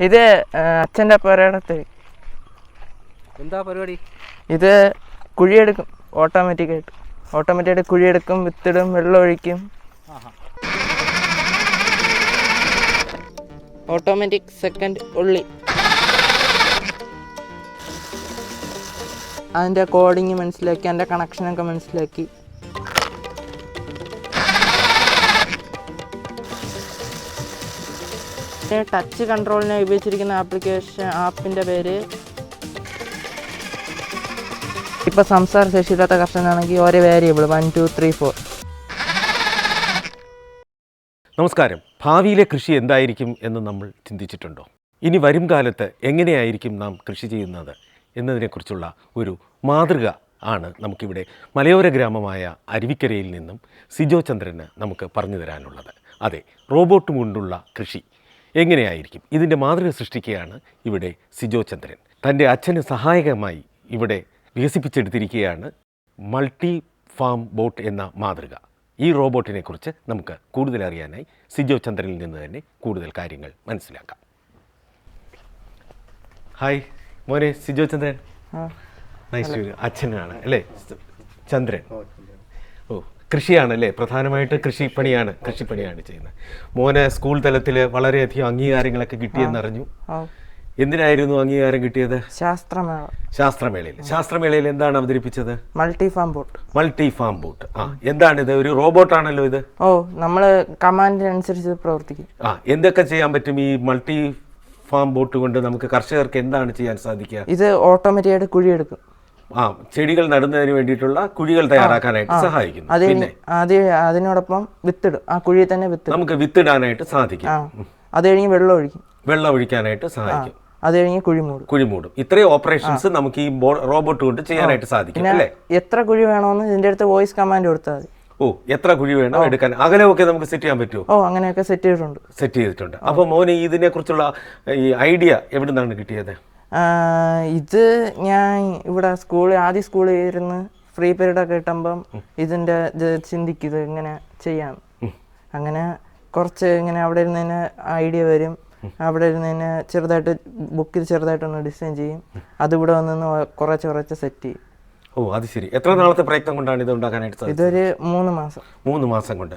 ഇത് അച്ഛന്റെ പുരയിടത്ത്. എന്താ പരിപാടി? ഇത് കുഴിയെടുക്കും ഓട്ടോമാറ്റിക്കായിട്ട്. ഓട്ടോമാറ്റിക്കായിട്ട് കുഴിയെടുക്കും വിത്തിടും വെള്ളം ഒഴിക്കും. ഓട്ടോമാറ്റിക് സെക്കൻഡ് ഉള്ളി. അതിന്റെ കോഡിങ് മനസ്സിലാക്കി അതിന്റെ കണക്ഷനൊക്കെ മനസ്സിലാക്കി. ടച്ച് കൺട്രോളിനെ ഉപയോഗിച്ചിരിക്കുന്ന ആപ്ലിക്കേഷൻ ആപ്പിന്റെ പേര് ഇപ്പോൾ സംസാര ശേഷിയില്ലാത്ത കർഷകനാണെങ്കിൽ ഓരോ variable one two three four നമസ്കാരം. ഭാവിയിലെ കൃഷി എന്തായിരിക്കും എന്ന് നമ്മൾ ചിന്തിച്ചിട്ടുണ്ടോ? ഇനി വരും കാലത്ത് എങ്ങനെയായിരിക്കും നാം കൃഷി ചെയ്യുന്നത് എന്നതിനെക്കുറിച്ചുള്ള ഒരു മാതൃക ആണ് നമുക്കിവിടെ മലയോര ഗ്രാമമായ അരുവിക്കരയിൽ നിന്നും സിജോ ചന്ദ്രന് നമുക്ക് പറഞ്ഞു തരാനുള്ളത്. അതെ റോബോട്ട് കൊണ്ടുള്ള കൃഷി. എങ്ങനെയായിരിക്കും? ഇതിന്റെ മാതൃക സൃഷ്ടിക്കുകയാണ് ഇവിടെ സിജോ ചന്ദ്രൻ. തന്റെ അച്ഛന് സഹായകമായി ഇവിടെ വികസിപ്പിച്ചെടുത്തിരിക്കുകയാണ് മൾട്ടി ഫാം ബോട്ട് എന്ന മാതൃക. ഈ റോബോട്ടിനെ കുറിച്ച് നമുക്ക് കൂടുതൽ അറിയാനായി സിജോ ചന്ദ്രനിൽ നിന്ന് തന്നെ കൂടുതൽ കാര്യങ്ങൾ മനസ്സിലാക്കാം. ഹായ് മോനെ സിജോ ചന്ദ്രൻ. നൈസ് അച്ഛനാണ് അല്ലേ? ചന്ദ്രൻ. ഓ കൃഷിയാണല്ലേ? പ്രധാനമായിട്ട് കൃഷിപ്പണിയാണ് കൃഷിപ്പണിയാണ് ചെയ്യുന്നത്. മോനെ സ്കൂൾ തലത്തിൽ വളരെയധികം അംഗീകാരങ്ങളൊക്കെ കിട്ടിയെന്നറിഞ്ഞു എന്തിനായിരുന്നു അംഗീകാരം കിട്ടിയത്? ശാസ്ത്രമേള. ശാസ്ത്രമേളയിൽ. ശാസ്ത്രമേളയിൽ എന്താണ് അവതരിപ്പിച്ചത്? Multi farm bot. Multi farm bot. ആ എന്താണ് ഇത് ഒരു റോബോട്ട് ആണല്ലോ ഇത്? ഓ നമ്മൾ കമാൻഡിനനുസരിച്ച് പ്രവർത്തിക്കും. ആ എന്തൊക്കെ ചെയ്യാൻ പറ്റും ഈ മൾട്ടി ഫാം ബോട്ട് കൊണ്ട് നമുക്ക് കർഷകർക്ക് എന്താണ് ചെയ്യാൻ സാധിക്കുക? ഇത് ഓട്ടോമാറ്റിക്കായിട്ട് കുഴിയെടുക്കും. ആ ചെടികൾ നടുന്നതിന് വേണ്ടിയിട്ടുള്ള കുഴികൾ തയ്യാറാക്കാനായിട്ട് സഹായിക്കുന്നു. പിന്നെ? അത് അതിനോടൊപ്പം വിത്തിടും. ആ കുഴിയിൽ തന്നെ വിത്തിടും. നമുക്ക് വിത്തിടാനായിട്ട് സാധിക്കും. ആ അത് കഴിഞ്ഞ് വെള്ളം ഒഴിക്കും. വെള്ളം ഒഴിക്കാനായിട്ട് സഹായിക്കും. അത് കഴിഞ്ഞ് കുഴിമൂടും കുഴിമൂടും ഇത്രയും ഓപ്പറേഷൻസ് നമുക്ക് ഈ റോബോട്ട് കൊണ്ട് ചെയ്യാനായിട്ട് സാധിക്കും അല്ലേ? എത്ര കുഴി വേണമെന്ന് ഇതിന്റെ അടുത്ത് വോയിസ് കമാൻഡ് കൊടുത്താൽ മതി. ഓ എത്ര കുഴി വേണം എടുക്കാൻ? അകലമൊക്കെ നമുക്ക് സെറ്റ് ചെയ്യാൻ പറ്റുമോ? ഓ അങ്ങനെയൊക്കെ സെറ്റ് ചെയ്തിട്ടുണ്ട്. സെറ്റ് ചെയ്തിട്ടുണ്ട്. അപ്പൊ മോനെ ഇതിനെ കുറിച്ചുള്ള ഈ ഐഡിയ എവിടെ നിന്നാണ് കിട്ടിയത്? ഇത് ഞാൻ ഇവിടെ സ്കൂളിൽ ആദ്യം സ്കൂളിൽ ഇരുന്ന് ഫ്രീ പീരീഡ് ഒക്കെ കിട്ടുമ്പം ഇതിന്റെ ഇത് ചിന്തിക്കും ഇത് ഇങ്ങനെ ചെയ്യാം. അങ്ങനെ കുറച്ച് ഇങ്ങനെ അവിടെ ഇരുന്ന് തന്നെ ഐഡിയ വരും അവിടെ ഇരുന്ന് തന്നെ ചെറുതായിട്ട് ബുക്കിൽ ചെറുതായിട്ടൊന്ന് ഡിസൈൻ ചെയ്യും അതിവിടെ വന്ന് കുറച്ച് കുറച്ച് സെറ്റ് ചെയ്യും. ഓ അത് ശരി. എത്ര നാളത്തെ പ്രയത്നം കൊണ്ടാണ് ഇത് ഉണ്ടാക്കാനായിട്ട് ഇതൊരു മൂന്ന് മാസം. മൂന്ന് മാസം കൊണ്ട്.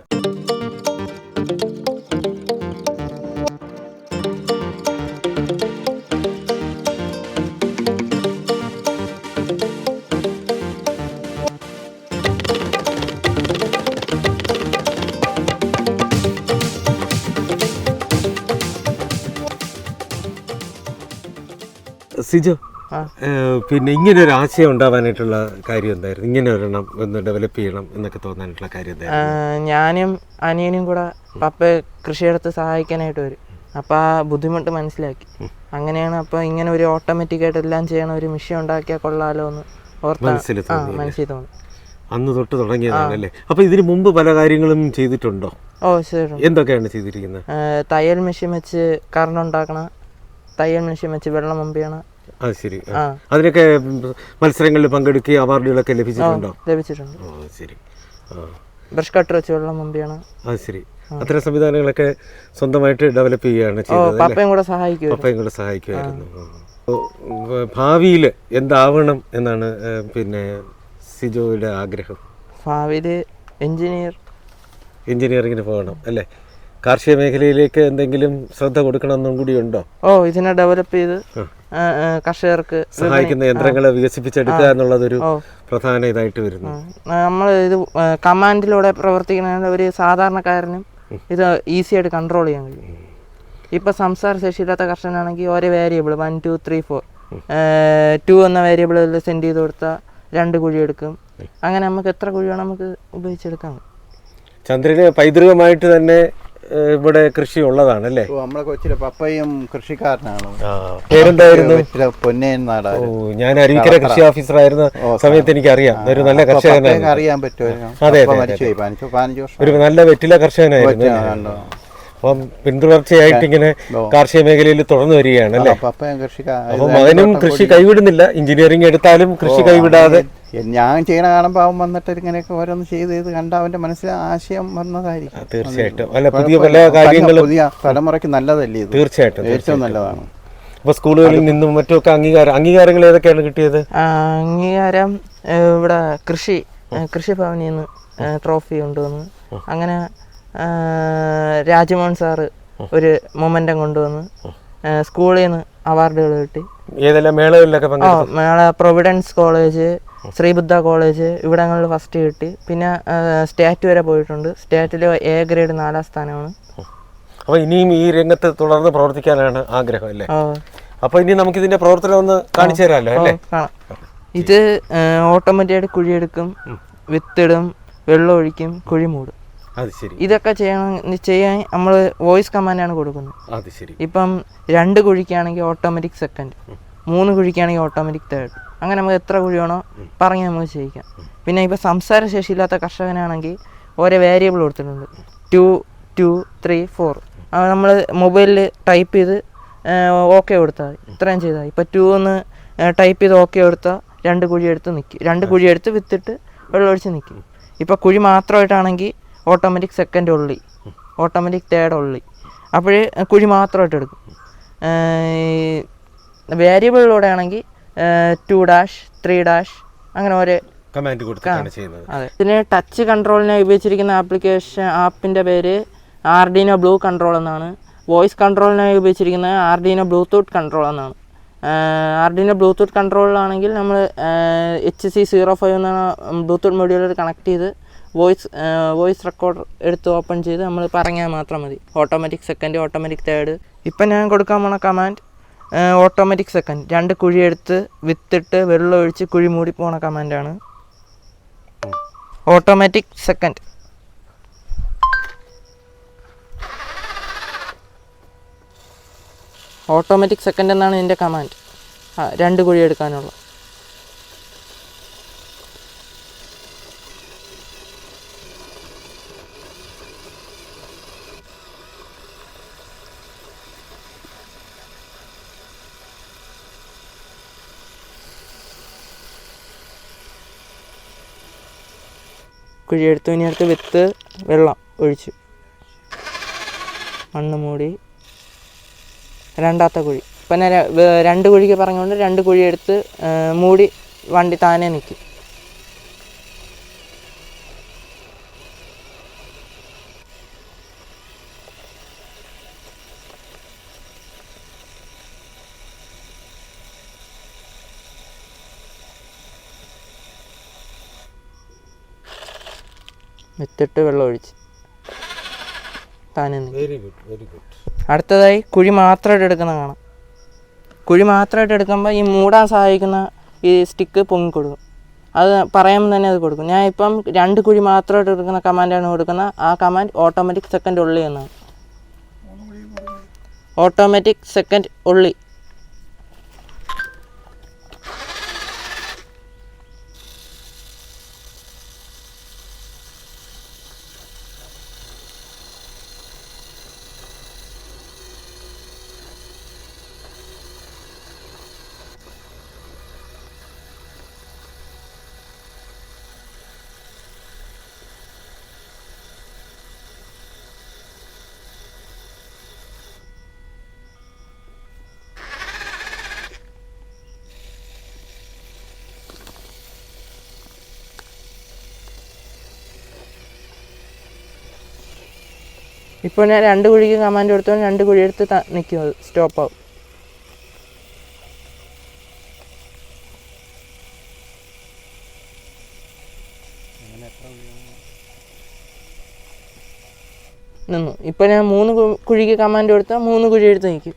സിജോ. പിന്നെ ഇങ്ങനെ ഒരു ആശയം ഉണ്ടാവാനായിട്ടുള്ള കാര്യം എന്തായിരുന്നു? ഇങ്ങനെ ഒരെണ്ണം ഒന്ന് ഡെവലപ്പ് ചെയ്യണം എന്നൊക്കെ തോന്നാനായിട്ടുള്ള കാര്യം എന്തായിരുന്നു? ഞാനും അനിയനും കൂടെ പപ്പയെ കൃഷിയിടത്ത് സഹായിക്കാനായിട്ട് വരും. അപ്പോൾ ആ ബുദ്ധിമുട്ട് മനസ്സിലാക്കി. അങ്ങനെയാണ് അപ്പോൾ ഇങ്ങനെ ഒരു ഓട്ടോമാറ്റിക് ആയിട്ട് എല്ലാം ചെയ്യണ ഒരു മെഷീൻ ഉണ്ടാക്കിയാൽ കൊള്ളാലോ എന്ന് ഓർത്ത്. മനസ്സിൽ തോന്നി. അന്ന് തൊട്ട് തുടങ്ങിയതാണല്ലേ? അപ്പൊ ഇതിനു മുമ്പ് പല കാര്യങ്ങളും ചെയ്തിട്ടുണ്ടോ? ഓ ശരി എന്തൊക്കെയാണ് ചെയ്തിരിക്കുന്നത് തയ്യൽ മെഷീൻ വെച്ച് കറണ്ട് ഉണ്ടാക്കണ തയ്യൽ മെഷീൻ വെച്ച് വെള്ളം മുമ്പിയണ അത് ശരി. അതിനൊക്കെ മത്സരങ്ങളിൽ പങ്കെടുക്കുകയും അവാർഡുകളൊക്കെ ലഭിച്ചിട്ടുണ്ടോ? ലഭിച്ചിട്ടുണ്ട്. ശരി. ബ്രഷ് കട്ടർ വെച്ച് വെള്ളം മുമ്പിയണ. അത് ശരി. അത്തരം സംവിധാനങ്ങളൊക്കെ സ്വന്തമായിട്ട് ഡെവലപ്പ് ചെയ്യുകയാണ് ചെയ്തത് പപ്പയും കൂടെ സഹായിക്കും പപ്പയും കൂടെ സഹായിക്കുമായിരുന്നു. ഭാവിയിൽ എന്താവണം എന്നാണ് പിന്നെ സിജോയുടെ ആഗ്രഹം? ഭാവിയിൽ എഞ്ചിനീയർ. എഞ്ചിനീയറിങ്ങിന് പോകണം അല്ലേ? കാർഷിക മേഖലയിലേക്ക് എന്തെങ്കിലും ശ്രദ്ധ കൊടുക്കണമെന്നും കൂടി ഉണ്ടോ? ഓ ഇതിനെ ഡെവലപ്പ് ചെയ്ത് കർഷകർക്ക് സഹായിക്കുന്ന യന്ത്രങ്ങളെ വികസിപ്പിച്ചെടുക്കുക എന്നുള്ളതൊരു പ്രധാന ഇതായിട്ട് വരുന്നു. നമ്മൾ ഇത് കമാൻഡിലൂടെ പ്രവർത്തിക്കുന്ന ഒരു സാധാരണക്കാരനും ഇത് ഈസി ആയിട്ട് കൺട്രോൾ ചെയ്യാൻ കഴിയും. ഇപ്പം സംസാര ശേഷിയില്ലാത്ത കർഷകനാണെങ്കിൽ ഓരോ variable one two three four two എന്ന വേരിയബിളിൽ സെൻഡ് ചെയ്ത് കൊടുത്താൽ രണ്ട് കുഴി എടുക്കും. അങ്ങനെ നമുക്ക് എത്ര കുഴി വേണം നമുക്ക് ഉപയോഗിച്ചെടുക്കാം. ചന്ദ്രന് പൈതൃകമായിട്ട് തന്നെ ഇവിടെ കൃഷി ഉള്ളതാണ് അല്ലേ ഓ, നമ്മളെ കൊച്ചിലെ പപ്പയും കൃഷിക്കാരനാണ്. പേരെന്തായിരുന്നു? പൊന്നയൻ പൊന്നേൻ ഓ ഞാൻ അരുവിക്കര കൃഷി ഓഫീസർ ആയിരുന്ന സമയത്ത് എനിക്ക് അറിയാം ഒരു നല്ല കർഷകനായിരുന്നു. അറിയാൻ പറ്റുമോ? അതെ, പപ്പ മരിച്ചുപോയി. പതിനഞ്ച് പതിനഞ്ച് വർഷം ഒരു നല്ല വെറ്റില കർഷകനായിരുന്നു? അപ്പം പിന്തുടർച്ചയായിട്ട് ഇങ്ങനെ കാർഷിക മേഖലയിൽ തുടർന്നു വരികയാണ് അല്ലേ? അപ്പം മകനും കൃഷി കൈവിടുന്നില്ല. എഞ്ചിനീയറിംഗ് എടുത്താലും കൃഷി കൈവിടാതെ ഞാൻ ചെയ്യണ കാണുമ്പോൾ അവൻ വന്നിട്ട് ഇങ്ങനെയൊക്കെ ഓരോന്ന് ചെയ്ത് ചെയ്ത് കണ്ട അവന്റെ മനസ്സിൽ ആശയം വന്നതായിരിക്കും. തീർച്ചയായിട്ടും. അല്ല പുതിയ. പല കാര്യങ്ങളും പുതിയ തലമുറയ്ക്ക് നല്ലതല്ലേ ഇത്? തീർച്ചയായിട്ടും ഏറ്റവും നല്ലതാണ്. അപ്പോൾ സ്കൂളുകളിൽ നിന്നും മറ്റൊക്കെ അംഗീകാരം അംഗീകാരങ്ങൾ ഏതൊക്കെയാണ് കിട്ടിയത്? ആ, അംഗീകാരം ഇവിടെ കൃഷി കൃഷിഭവനിൽ നിന്ന് ട്രോഫി കൊണ്ടുവന്ന് അങ്ങനെ രാജ്മോഹൻ സാറ് ഒരു മൊമെന്റം കൊണ്ടുവന്ന് സ്കൂളിൽ നിന്ന് അവാർഡുകൾ കിട്ടി ഏതെല്ലാം മേളകളിലൊക്കെ മേള പ്രൊവിഡൻസ് കോളേജ് ശ്രീബുദ്ധ കോളേജ് ഇവിടങ്ങളിൽ ഫസ്റ്റ് കിട്ടി. പിന്നെ സ്റ്റേറ്റ് വരെ പോയിട്ടുണ്ട്. സ്റ്റേറ്റിൽ എ ഗ്രേഡ് നാലാം സ്ഥാനമാണ്. അപ്പോൾ ഇനിയും ഈ രംഗത്ത് തുടർന്ന് പ്രവർത്തിക്കാനാണ് ആഗ്രഹം അല്ലേ? അപ്പോൾ ഇനി നമുക്ക് ഇതിന്റെ പ്രവർത്തനം ഒന്ന് കാണിച്ചു തരാമല്ലോ അല്ലേ? ഇത് ഓട്ടോമാറ്റിക്കായിട്ട് കുഴിയെടുക്കും വിത്തിടും വെള്ളം ഒഴിക്കും കുഴി മൂടും. അത് ശരി. ഇതൊക്കെ ചെയ്യണം ചെയ്യാൻ നമ്മൾ വോയിസ് കമാൻഡാണ് കൊടുക്കുന്നത്. അത് ശരി. ഇപ്പം രണ്ട് കുഴിക്കാണെങ്കിൽ ഓട്ടോമാറ്റിക് സെക്കൻഡ് മൂന്ന് കുഴിക്കാണെങ്കിൽ ഓട്ടോമാറ്റിക് തേർഡ് അങ്ങനെ നമുക്ക് എത്ര കുഴി വേണോ പറഞ്ഞ് നമുക്ക് ചെയ്യിക്കാം. പിന്നെ ഇപ്പം സംസാരശേഷി ഇല്ലാത്ത കർഷകനാണെങ്കിൽ ഓരോ വേരിയബിൾ കൊടുത്തിട്ടുണ്ട്. ടു ടു ത്രീ ഫോർ നമ്മൾ മൊബൈലിൽ ടൈപ്പ് ചെയ്ത് ഓക്കെ കൊടുത്താൽ മതി. ഇത്രയും ചെയ്താൽ മതി. ഇപ്പം ടു എന്ന് ടൈപ്പ് ചെയ്ത് ഓക്കെ കൊടുത്താൽ രണ്ട് കുഴി എടുത്ത് നിൽക്കും രണ്ട് കുഴി എടുത്ത് വിത്തിട്ട് വെള്ളമൊഴിച്ച് നിൽക്കും ഇപ്പോൾ കുഴി മാത്രമായിട്ടാണെങ്കിൽ ഓട്ടോമാറ്റിക് സെക്കൻഡ് ഉള്ളി ഓട്ടോമാറ്റിക് തേർഡ് ഉള്ളി. അപ്പോഴേ കുഴി മാത്രമായിട്ട് എടുക്കും. വേരിയബിളിലൂടെ ആണെങ്കിൽ ടു ഡാഷ് ത്രീ ഡാഷ് അങ്ങനെ ഓരോ കമാൻഡ് കൊടുത്തിട്ടാണ് ചെയ്യുന്നത്. അതെ. ഇതിന് ടച്ച് കൺട്രോളിനായി ഉപയോഗിച്ചിരിക്കുന്ന ആപ്ലിക്കേഷൻ ആപ്പിന്റെ പേര് ആർഡിനോ ബ്ലൂ കൺട്രോൾ എന്നാണ്. വോയിസ് കൺട്രോളിനായി ഉപയോഗിച്ചിരിക്കുന്നത് ആർഡിനോ ബ്ലൂടൂത്ത് കൺട്രോൾ എന്നാണ്. ആർഡിനോ ബ്ലൂടൂത്ത് കൺട്രോളിലാണെങ്കിൽ നമ്മൾ എച്ച് സി സീറോ ഫൈവ് എന്ന ബ്ലൂടൂത്ത് മൊഡ്യൂളിൽ കണക്ട് ചെയ്ത് വോയിസ് വോയിസ് റെക്കോർഡർ എടുത്ത് ഓപ്പൺ ചെയ്ത് നമ്മൾ പറഞ്ഞാൽ മാത്രം മതി. Automatic second automatic third. ഇപ്പം ഞാൻ കൊടുക്കാൻ പോണ കമാൻഡ് ഓട്ടോമാറ്റിക് സെക്കൻഡ്. രണ്ട് കുഴി എടുത്ത് വിത്തിട്ട് വെള്ളം ഒഴിച്ച് കുഴി മൂടി പോണ കമാൻഡാണ്. Automatic second. ഓട്ടോമാറ്റിക് സെക്കൻഡ് എന്നാണ് ഇതിന്റെ കമാൻഡ്. രണ്ട് കുഴി എടുക്കാനുള്ള. കുഴി എടുത്തു ഇനി അടുത്ത് വിത്ത് വെള്ളം ഒഴിച്ച്. മണ്ണ് മൂടി. രണ്ടാമത്തെ കുഴി. ഇപ്പം ഞാൻ രണ്ട് കുഴിക്ക് പറഞ്ഞുകൊണ്ട് രണ്ട് കുഴിയെടുത്ത് മൂടി വണ്ടി താനെ നിൽക്കും. വിത്തിട്ട് വെള്ളം ഒഴിച്ച് താനെ വെരി ഗുഡ് വെരി ഗുഡ് അടുത്തതായി കുഴി മാത്രമായിട്ട് എടുക്കുന്ന കാണാം. കുഴി മാത്രമായിട്ട് എടുക്കുമ്പോൾ ഈ മൂടാൻ സഹായിക്കുന്ന ഈ സ്റ്റിക്ക് പൊങ്ങി പൊങ്ങിക്കൊടുക്കും അത് പറയുമ്പോൾ തന്നെ അത് കൊടുക്കും. ഞാൻ ഇപ്പം രണ്ട് കുഴി മാത്രമായിട്ട് എടുക്കുന്ന കമാൻഡാണ് കൊടുക്കുന്നത് ആ കമാൻഡ് ഓട്ടോമാറ്റിക് സെക്കൻഡ് ഉള്ളി എന്നാണ്. ഓട്ടോമാറ്റിക് സെക്കൻഡ് ഉള്ളി. ഇപ്പോൾ ഞാൻ രണ്ട് കുഴിക്ക് കമാൻഡ് കൊടുത്തോണ്ട് രണ്ട് കുഴി എടുത്ത് നിൽക്കും അത്. സ്റ്റോപ്പ് ആവും. നിന്നു. ഇപ്പോൾ ഞാൻ മൂന്ന് കുഴിക്ക് കമാൻഡ് കൊടുത്താൽ മൂന്ന് കുഴി എടുത്ത് നിൽക്കും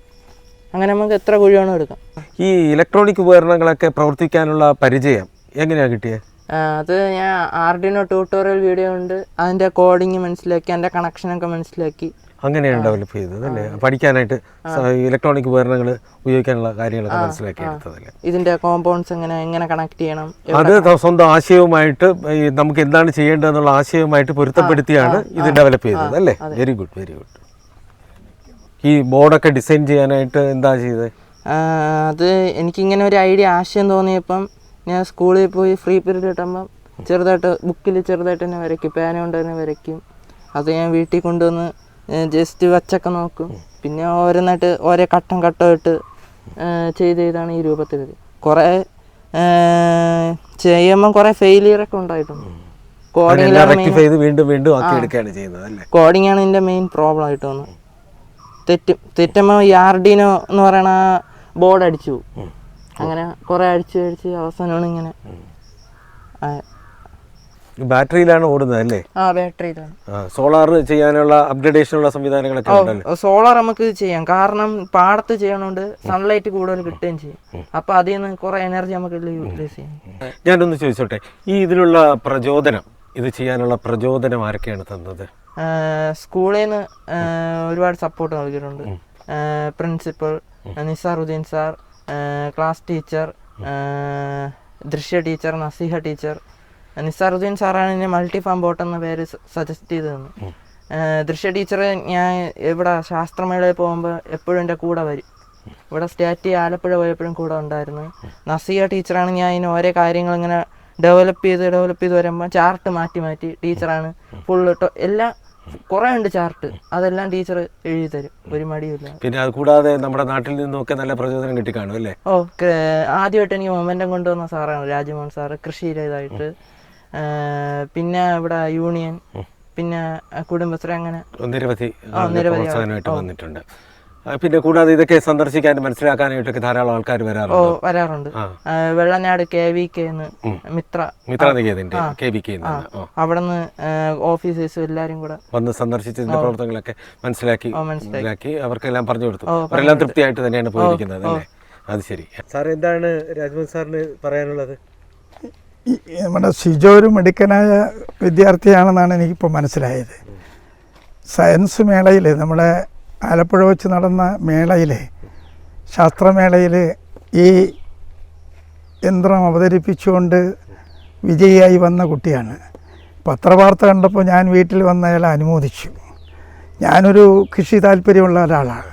അങ്ങനെ നമുക്ക് എത്ര കുഴിയാണോ എടുക്കാം. ഈ ഇലക്ട്രോണിക് ഉപകരണങ്ങളൊക്കെ പ്രവർത്തിക്കാനുള്ള പരിചയം എങ്ങനെയാണ് കിട്ടിയത് അത് ഞാൻ ആർഡിനോ ട്യൂട്ടോറിയൽ വീഡിയോ ഉണ്ട്. അതിന്റെ കോഡിങ് മനസ്സിലാക്കി അതിന്റെ കണക്ഷനൊക്കെ മനസ്സിലാക്കി. അങ്ങനെയാണ് ഡെവലപ്പ് ചെയ്തത് അല്ലേ? പഠിക്കാനായിട്ട് ഇലക്ട്രോണിക് ഉപകരണങ്ങൾ ഉപയോഗിക്കാനുള്ള കാര്യങ്ങളൊക്കെ മനസ്സിലാക്കി എടുത്തതല്ലേ? ഇതിന്റെ കോമ്പൗണ്ട്സ് എങ്ങനെ എങ്ങനെ കണക്ട് ചെയ്യണം അത് സ്വന്തം ആശയവുമായിട്ട് നമുക്ക് എന്താണ് ചെയ്യേണ്ടതെന്നുള്ള ആശയവുമായിട്ട് പൊരുത്തപ്പെടുത്തിയാണ് ഇത് ഡെവലപ്പ് ചെയ്തത് അല്ലേ? വെരി ഗുഡ് വെരി ഗുഡ് ഈ ബോർഡൊക്കെ ഡിസൈൻ ചെയ്യാനായിട്ട് എന്താ ചെയ്തത്? അത് എനിക്കിങ്ങനെ ഒരു ഐഡിയ ആശയം തോന്നിയപ്പം ഞാൻ സ്കൂളിൽ പോയി ഫ്രീ പീരീഡ് കിട്ടുമ്പം ചെറുതായിട്ട് ബുക്കിൽ ചെറുതായിട്ട് തന്നെ വരയ്ക്കും പേന കൊണ്ട് തന്നെ വരയ്ക്കും. അത് ഞാൻ വീട്ടിൽ കൊണ്ടുവന്ന് ജസ്റ്റ് വച്ചൊക്കെ നോക്കും. പിന്നെ ഓരോന്നായിട്ട് ഓരോ ഘട്ടം ഘട്ടമായിട്ട് ചെയ്ത് ചെയ്താണ് ഈ രൂപത്തിൽ വരും കുറേ ചെയ്യുമ്പം കുറേ ഫെയിലിയറൊക്കെ ഉണ്ടായിട്ടുണ്ട്. ചെയ്ത് വീണ്ടും വീണ്ടും ആക്കി എടുക്കുകയാണ് ചെയ്യുന്നത് അല്ലേ? കോഡിംഗ് ആണ് എന്റെ മെയിൻ പ്രോബ്ലം ആയിട്ട് തോന്നുന്നത് തെറ്റും തെറ്റുമ്പോൾ ഈ ആർഡിനോ എന്ന് പറയണ ബോർഡ് അടിച്ചു. പോകും. അങ്ങനെ കുറെ അടിച്ച് അടിച്ച് അവസാനമാണ് ഇങ്ങനെ ബാറ്ററിയിലാണ് ഓടുന്നത് അല്ലേ? ആ ബാറ്ററിയിലാണ്. സോളാർ ചെയ്യാനുള്ള അപ്ഗ്രഡേഷനുള്ള സംവിധാനങ്ങളൊക്കെ ഉണ്ടല്ലോ? സോളാർ നമുക്ക് ചെയ്യാം. കാരണം പാടത്ത് ചെയ്യണോണ്ട് സൺലൈറ്റ് കൂടുതൽ കിട്ടുകയും ചെയ്യും. അപ്പൊ അതിൽ നിന്ന് കുറെ എനർജി നമുക്ക് യൂട്ടിലൈസ് ചെയ്യാം. ഞാനൊന്ന് ചോദിച്ചോട്ടെ ഈ ഇതിലുള്ള പ്രചോദനം ഇത് ചെയ്യാനുള്ള പ്രചോദനം ആരൊക്കെയാണ് തന്നത്? സ്കൂളിൽ നിന്ന് ഒരുപാട് സപ്പോർട്ട് നൽകിയിട്ടുണ്ട്. Principal Nisaruddin sir class teacher Drishya teacher Naseeha teacher Nisaruddin സാറാണ് എന്നെ മൾട്ടി ഫാം ബോട്ട് എന്ന പേര് സജസ്റ്റ് ചെയ്തു തന്നു ദൃശ്യ ടീച്ചർ ഞാൻ ഇവിടെ ശാസ്ത്രമേളയിൽ പോകുമ്പോൾ എപ്പോഴും എന്റെ കൂടെ വരും. ഇവിടെ സ്റ്റേറ്റ് ആലപ്പുഴ പോയപ്പോഴും കൂടെ ഉണ്ടായിരുന്നു. നസീഹ ടീച്ചറാണ് ഞാൻ ഇതിന് ഓരോ കാര്യങ്ങൾ ഇങ്ങനെ ഡെവലപ്പ് ചെയ്ത് ഡെവലപ്പ് ചെയ്ത് വരുമ്പോൾ ചാർട്ട് മാറ്റി മാറ്റി ടീച്ചറാണ് ഫുള്ള് എല്ലാം കുറേ ഉണ്ട് ചാർട്ട് അതെല്ലാം ടീച്ചർ എഴുതി തരും. ഒരു മടിയില്ല പിന്നെ അത് കൂടാതെ നമ്മുടെ നാട്ടിൽ നിന്നൊക്കെ നല്ല പ്രചോദനം കിട്ടി കാണും അല്ലേ? ഓ ആദ്യമായിട്ട് എനിക്ക് മൊമെന്റം കൊണ്ടുവന്ന സാറാണ് രാജ്മോഹൻ സാറ് കൃഷിയിലേതായിട്ട്. പിന്നെ ഇവിടെ യൂണിയൻ പിന്നെ കുടുംബശ്രീ അങ്ങനെ. നിരവധി പ്രോത്സാഹനമായിട്ട് വന്നിട്ടുണ്ട്. പിന്നെ കൂടാതെ ഇതൊക്കെ സന്ദർശിക്കാനും മനസ്സിലാക്കാനായിട്ടൊക്കെ ധാരാളം ആൾക്കാർ വരാറുണ്ട്. വരാറുണ്ട്. Vellanad K V K Mitra. Mitra നികേതന്റെ K V K അവിടെ നിന്ന് ഓഫീസേഴ്സും എല്ലാരും കൂടെ വന്ന് സന്ദർശിച്ചതിന്റെ പ്രവർത്തനങ്ങളൊക്കെ മനസ്സിലാക്കി മനസ്സിലാക്കി. അവർക്കെല്ലാം പറഞ്ഞു കൊടുത്തു. അവരെല്ലാം തൃപ്തിയായിട്ട് തന്നെയാണ് പോയിരിക്കുന്നത് അല്ലേ? അത് ശരി. സാർ എന്താണ് രാജ്മോഹൻ സാറിന് പറയാനുള്ളത്? നമ്മുടെ ഷിജോ ഒരു മിടുക്കനായ വിദ്യാർത്ഥിയാണെന്നാണ് എനിക്കിപ്പോൾ മനസ്സിലായത്. സയൻസ് മേളയിൽ നമ്മുടെ ആലപ്പുഴ വെച്ച് നടന്ന മേളയിൽ ശാസ്ത്രമേളയിൽ ഈ യന്ത്രം അവതരിപ്പിച്ചുകൊണ്ട് വിജയിയായി വന്ന കുട്ടിയാണ്. പത്രവാർത്ത കണ്ടപ്പോൾ ഞാൻ വീട്ടിൽ വന്ന അയാളെ അനുമോദിച്ചു. ഞാനൊരു കൃഷി താല്പര്യമുള്ള ഒരാളാണ്.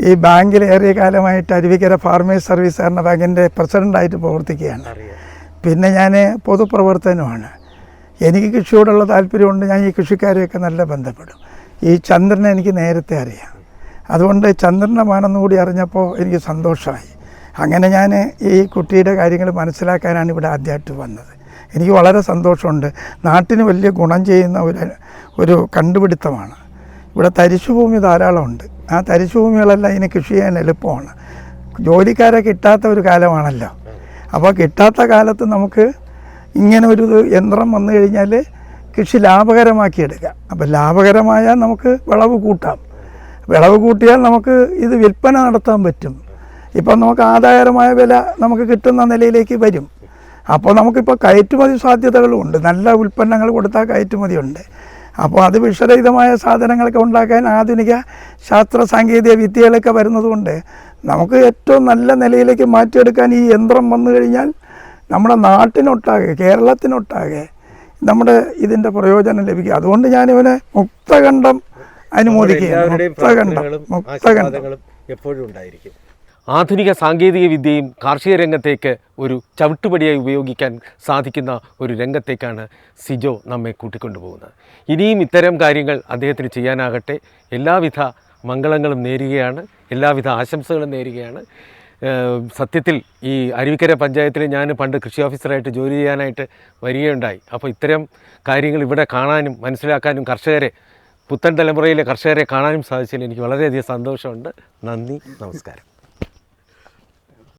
ഈ ബാങ്കിൽ ഏറിയ കാലമായിട്ട് അരുവിക്കര ഫാർമേഴ്സ് സർവീസ് സഹകരണ ബാങ്കിന്റെ പ്രസിഡന്റായിട്ട് പ്രവർത്തിക്കുകയാണ്. പിന്നെ ഞാൻ പൊതുപ്രവർത്തനമാണ് എനിക്ക് കൃഷിയോടുള്ള താല്പര്യമുണ്ട്. ഞാൻ ഈ കൃഷിക്കാരെയൊക്കെ നല്ല ബന്ധപ്പെടും. ഈ ചന്ദ്രനെ എനിക്ക് നേരത്തെ അറിയാം. അതുകൊണ്ട് ചന്ദ്രന്റെ മാനെന്ന് കൂടി അറിഞ്ഞപ്പോൾ എനിക്ക് സന്തോഷമായി. അങ്ങനെ ഞാൻ ഈ കുട്ടിയുടെ കാര്യങ്ങൾ മനസ്സിലാക്കാനാണ് ഇവിടെ ആദ്യമായിട്ട് വന്നത്. എനിക്ക് വളരെ സന്തോഷമുണ്ട്. നാട്ടിന് വലിയ ഗുണം ചെയ്യുന്ന ഒരു ഒരു കണ്ടുപിടുത്തമാണ്. ഇവിടെ തരിശുഭൂമി ധാരാളമുണ്ട്. ആ തരിശുഭൂമികളെല്ലാം ഇതിനെ കൃഷി ചെയ്യാൻ എളുപ്പമാണ്. ജോലിക്കാരെ കിട്ടാത്ത ഒരു കാലമാണല്ലോ. അപ്പോൾ കിട്ടാത്ത കാലത്ത് നമുക്ക് ഇങ്ങനെ ഒരു യന്ത്രം വന്നു കഴിഞ്ഞാൽ കൃഷി ലാഭകരമാക്കിയെടുക്കാം അപ്പോൾ ലാഭകരമായാൽ നമുക്ക് വിളവ് കൂട്ടാം. വിളവ് കൂട്ടിയാൽ നമുക്ക് ഇത് വിൽപ്പന നടത്താൻ പറ്റും. ഇപ്പം നമുക്ക് ആദായകരമായ വില നമുക്ക് കിട്ടുന്ന നിലയിലേക്ക് വരും. അപ്പോൾ നമുക്കിപ്പോൾ കയറ്റുമതി സാധ്യതകളുമുണ്ട് നല്ല ഉൽപ്പന്നങ്ങൾ കൊടുത്താൽ കയറ്റുമതിയുണ്ട് അപ്പോൾ അത് വിഷരഹിതമായ സാധനങ്ങളൊക്കെ ഉണ്ടാക്കാൻ ആധുനിക ശാസ്ത്ര സാങ്കേതിക വിദ്യകളൊക്കെ വരുന്നതുകൊണ്ട് നമുക്ക് ഏറ്റവും നല്ല നിലയിലേക്ക് മാറ്റിയെടുക്കാൻ ഈ യന്ത്രം വന്നു കഴിഞ്ഞാൽ നമ്മുടെ നാട്ടിനൊട്ടാകെ കേരളത്തിനൊട്ടാകെ നമ്മുടെ ഇതിന്റെ പ്രയോജനം ലഭിക്കും. അതുകൊണ്ട് ഞാനിവനെ മുക്തകണ്ഠം അനുമോദിക്കുകയാണ്. മുക്തകണ്ഠം മുക്തകണ്ഠം എപ്പോഴും ഉണ്ടായിരിക്കും. ആധുനിക സാങ്കേതിക വിദ്യയും കാർഷിക രംഗത്തേക്ക് ഒരു ചവിട്ടുപടിയായി ഉപയോഗിക്കാൻ സാധിക്കുന്ന ഒരു രംഗത്തേക്കാണ് സിജോ നമ്മെ കൂട്ടിക്കൊണ്ടുപോകുന്നത്. ഇനിയും ഇത്തരം കാര്യങ്ങൾ അദ്ദേഹത്തിന് ചെയ്യാനാകട്ടെ. എല്ലാവിധ മംഗളങ്ങളും നേരുകയാണ്. എല്ലാവിധ ആശംസകളും നേരുകയാണ്. സത്യത്തിൽ ഈ അരുവിക്കര പഞ്ചായത്തിൽ ഞാൻ പണ്ട് കൃഷി ഓഫീസറായിട്ട് ജോലി ചെയ്യാനായിട്ട് വരികയുണ്ടായി. അപ്പോൾ ഇത്തരം കാര്യങ്ങൾ ഇവിടെ കാണാനും മനസ്സിലാക്കാനും കർഷകരെ പുത്തൻ തലമുറയിലെ കർഷകരെ കാണാനും സാധിച്ചതിൽ എനിക്ക് വളരെയധികം സന്തോഷമുണ്ട്. നന്ദി നമസ്കാരം.